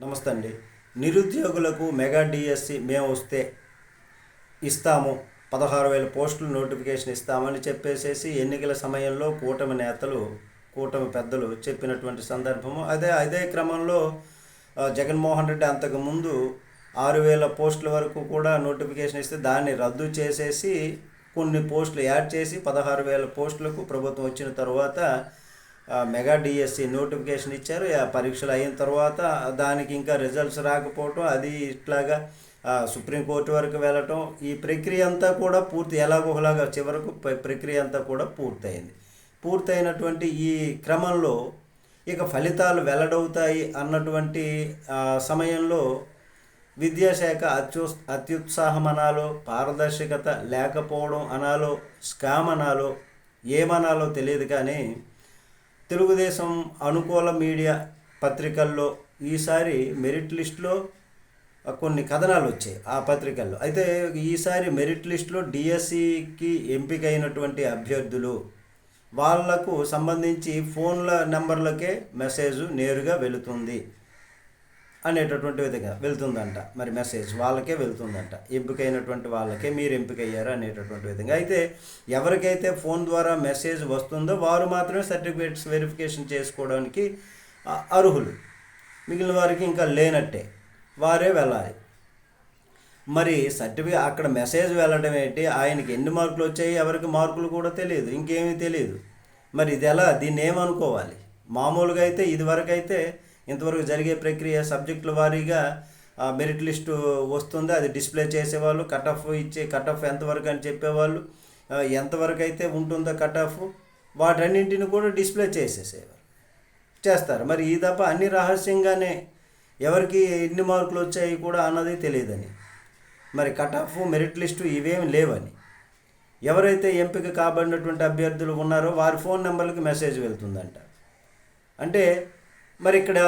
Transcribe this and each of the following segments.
నమస్తే అండి నిరుద్యోగులకు మెగా డిఎస్సి మేము వస్తే ఇస్తాము. పదహారు వేల పోస్టులు నోటిఫికేషన్ ఇస్తామని చెప్పేసేసి ఎన్నికల సమయంలో కూటమి నేతలు కూటమి పెద్దలు చెప్పినటువంటి సందర్భము. అదే అదే క్రమంలో జగన్మోహన్ రెడ్డి అంతకుముందు ఆరు వేల పోస్టుల వరకు కూడా నోటిఫికేషన్ ఇస్తే దాన్ని రద్దు చేసేసి కొన్ని పోస్టులు యాడ్ చేసి పదహారు వేల పోస్టులకు ప్రభుత్వం వచ్చిన తర్వాత మెగా డిఎస్సి నోటిఫికేషన్ ఇచ్చారు. ఆ పరీక్షలు అయిన తర్వాత దానికి ఇంకా రిజల్ట్స్ రాకపోవటం అది ఇట్లాగా సుప్రీంకోర్టు వరకు వెళ్ళటం ఈ ప్రక్రియ అంతా కూడా పూర్తి ఎలాగోలాగా చివరకు ప్రక్రియ అంతా కూడా పూర్తయింది. పూర్తయినటువంటి ఈ క్రమంలో ఇక ఫలితాలు వెల్లడవుతాయి అన్నటువంటి సమయంలో విద్యాశాఖ అత్యు అత్యుత్సాహం అనాలో పారదర్శకత లేకపోవడం అనాలో స్కామ్ అనాలో ఏమనాలో తెలియదు కానీ తెలుగుదేశం అనుకూల మీడియా పత్రికల్లో ఈసారి మెరిట్ లిస్టులో కొన్ని కథనాలు వచ్చాయి ఆ పత్రికల్లో. అయితే ఈసారి మెరిట్ లిస్టులో డిఎస్సికి ఎంపికైనటువంటి అభ్యర్థులు వాళ్ళకు సంబంధించి ఫోన్ల నెంబర్లకే మెసేజ్ నేరుగా వెళుతుంది. అనేటటువంటి విధంగా వెళ్తుందంట. మరి మెసేజ్ వాళ్ళకే వెళ్తుందంట. ఎంపికైనటువంటి వాళ్ళకే మీరు ఎంపికయ్యారు అనేటటువంటి విధంగా. అయితే ఎవరికైతే ఫోన్ ద్వారా మెసేజ్ వస్తుందో వారు మాత్రమే సర్టిఫికేట్స్ వెరిఫికేషన్ చేసుకోవడానికి అర్హులు. మిగిలిన వారికి ఇంకా లేనట్టే. వారే వెళ్ళాలి. మరి సర్టిఫికేట్ అక్కడ మెసేజ్ వెళ్ళడం ఏంటి? ఆయనకి ఎన్ని మార్కులు వచ్చాయి? ఎవరికి మార్కులు కూడా తెలియదు. ఇంకేమీ తెలియదు. మరి ఇది ఎలా? దీన్ని ఏమనుకోవాలి? మామూలుగా అయితే ఇదివరకైతే అయితే ఇంతవరకు జరిగే ప్రక్రియ సబ్జెక్టుల వారీగా మెరిట్ లిస్టు వస్తుంది. అది డిస్ప్లే చేసేవాళ్ళు కట్ ఆఫ్ ఇచ్చే కట్ ఆఫ్ ఎంతవరకు అని చెప్పేవాళ్ళు ఎంతవరకు అయితే ఉంటుందో కట్ ఆఫ్ వాటన్నింటిని కూడా డిస్ప్లే చేసేసేవారు. చేస్తారు. మరి ఈ తప్ప అన్ని రహస్యంగానే ఎవరికి ఎన్ని మార్కులు వచ్చాయి కూడా అన్నది తెలియదని. మరి కట్ ఆఫ్ మెరిట్ లిస్టు ఇవేమి లేవని. ఎవరైతే ఎంపిక కాబడినటువంటి అభ్యర్థులు ఉన్నారో వారి ఫోన్ నెంబర్లకు మెసేజ్ వెళ్తుందంట. అంటే మరి ఇక్కడ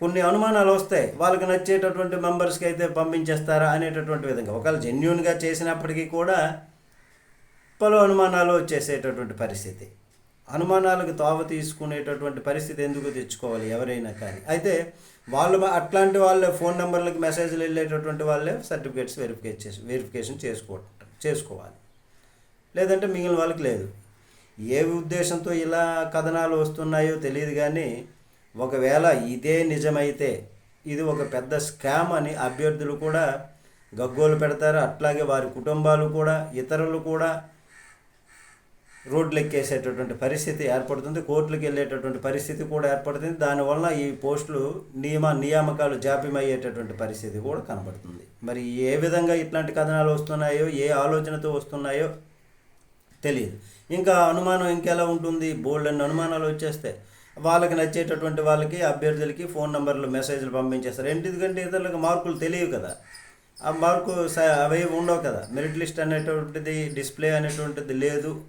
కొన్ని అనుమానాలు వస్తాయి. వాళ్ళకి నచ్చేటటువంటి మెంబర్స్కి అయితే పంపించేస్తారా అనేటటువంటి విధంగా. ఒకవేళ జెన్యున్గా చేసినప్పటికీ కూడా పలు అనుమానాలు వచ్చేసేటటువంటి పరిస్థితి. అనుమానాలకు తావ తీసుకునేటటువంటి పరిస్థితి ఎందుకు తెచ్చుకోవాలి ఎవరైనా కానీ. అయితే వాళ్ళు అట్లాంటి వాళ్ళే ఫోన్ నెంబర్లకు మెసేజ్లు వెళ్ళేటటువంటి వాళ్ళే సర్టిఫికేట్స్ వెరిఫికేట్ చేసి వెరిఫికేషన్ చేసుకో చేసుకోవాలి. లేదంటే మిగిలిన వాళ్ళకి లేదు. ఏ ఉద్దేశంతో ఇలా కథనాలు వస్తున్నాయో తెలియదు కానీ ఒకవేళ ఇదే నిజమైతే ఇది ఒక పెద్ద స్కామ్ అని అభ్యర్థులు కూడా గగ్గోలు పెడతారు. అట్లాగే వారి కుటుంబాలు కూడా ఇతరులు కూడా రోడ్లు ఎక్కేసేటటువంటి పరిస్థితి ఏర్పడుతుంది. కోర్టులకు వెళ్ళేటటువంటి పరిస్థితి కూడా ఏర్పడుతుంది. దానివల్ల ఈ పోస్టులు నియమ నియామకాలు జాప్యం అయ్యేటటువంటి పరిస్థితి కూడా కనబడుతుంది. మరి ఏ విధంగా ఇట్లాంటి కథనాలు వస్తున్నాయో ఏ ఆలోచనతో వస్తున్నాయో తెలియదు. ఇంకా అనుమానం ఇంకెలా ఉంటుంది? బోల్డ్ అన్ని అనుమానాలు వచ్చేస్తాయి. వాళ్ళకి నచ్చేటటువంటి వాళ్ళకి అభ్యర్థులకి ఫోన్ నెంబర్లు మెసేజ్లు పంపించేస్తారు. ఎందుకంటే ఇతరులకు మార్కులు తెలియవు కదా. ఆ మార్కు స- అవి ఉండవు కదా. మెరిట్ లిస్ట్ అనేటువంటిది డిస్ప్లే అనేటువంటిది లేదు.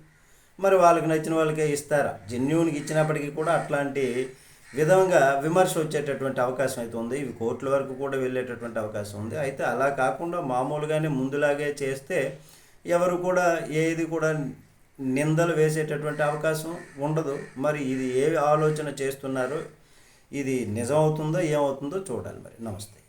మరి వాళ్ళకి నచ్చిన వాళ్ళకే ఇస్తారా? జెన్యున్కి ఇచ్చినప్పటికీ కూడా అట్లాంటి విధంగా విమర్శ వచ్చేటటువంటి అవకాశం అయితే ఉంది. ఇవి కోర్టుల వరకు కూడా వెళ్ళేటటువంటి అవకాశం ఉంది. అయితే అలా కాకుండా మామూలుగానే ముందులాగే చేస్తే ఎవరు కూడా ఏది కూడా నిందలు వేసేటటువంటి అవకాశం ఉండదు. మరి ఇది ఏ ఆలోచన చేస్తున్నారో ఇది నిజమవుతుందో ఏమవుతుందో చూడాలి మరి. నమస్తే.